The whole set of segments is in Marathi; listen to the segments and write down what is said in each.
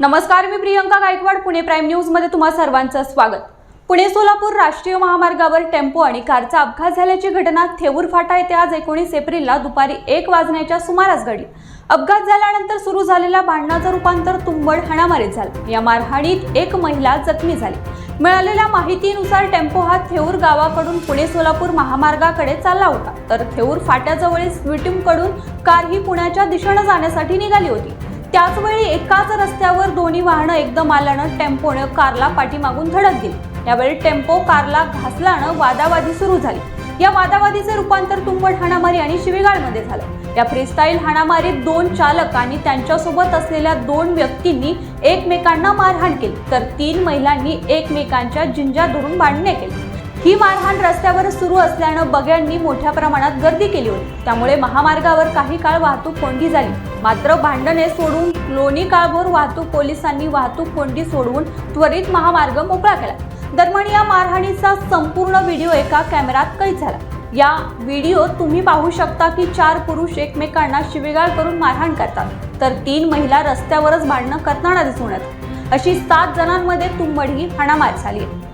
नमस्कार मी प्रियंका गायकवाड पुणे प्राईम न्यूजमध्ये तुम्हा सर्वांचं स्वागत. पुणे सोलापूर राष्ट्रीय महामार्गावर टेम्पो आणि कारचा अपघात झाल्याची घटना थेऊर फाटा येथे आज एकोणीस एप्रिलला दुपारी एक वाजण्याच्या सुमारास घडली. अपघात झाल्यानंतर सुरू झालेल्या भांडणाचं रूपांतर तुंबड हाणामारीत झालं. या मारहाणीत एक महिला जखमी झाली. मिळालेल्या माहितीनुसार टेम्पो हा थेऊर गावाकडून पुणे सोलापूर महामार्गाकडे चालला होता. तर थेऊर फाट्याजवळील स्वीटिमकडून कार ही पुण्याच्या दिशेनं जाण्यासाठी निघाली होती. त्याचवेळी एकाच रस्त्यावर दोन्ही वाहनं एकदम आल्यानं टेम्पोनं कारला पाठीमागून धडक दिली. यावेळी टेम्पो कारला घासल्यानं वादावादी सुरू झाली. या वादावादीचे रूपांतर तुंबड हाणामारी आणि शिवीगाळमध्ये झालं. या फ्रीस्टाईल हाणामारीत दोन चालक आणि त्यांच्यासोबत असलेल्या दोन व्यक्तींनी एकमेकांना मारहाण केली. तर तीन महिलांनी एकमेकांच्या जिंजा धरून भांडणे केली. ही मारहाण रस्त्यावर सुरू असल्यानं बग्यांनी मोठ्या प्रमाणात गर्दी केली होती. त्यामुळे महामार्गावर काही काळ वाहतूक कोंडी झाली. मात्र भांडणे सोडून लोणी काळभोर वाहतूक पोलिसांनी वाहतूक कोंडी सोडवून त्वरित महामार्ग मोकळा केला. दरम्यान या मारहाणीचा संपूर्ण व्हिडिओ एका कॅमेऱ्यात कैद झाला. या व्हिडिओ तुम्ही पाहू शकता की चार पुरुष एकमेकांना शिवीगाळ करून मारहाण करतात. तर तीन महिला रस्त्यावरच भांडणं करताना दिसून येतात. अशी सात जणांमध्ये तुंबडही हाणामार झाली आहे.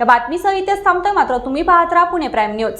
या बातमीसह इथेच थांबतोय मात्र तुम्ही पाहत राहा पुणे प्राईम न्यूज.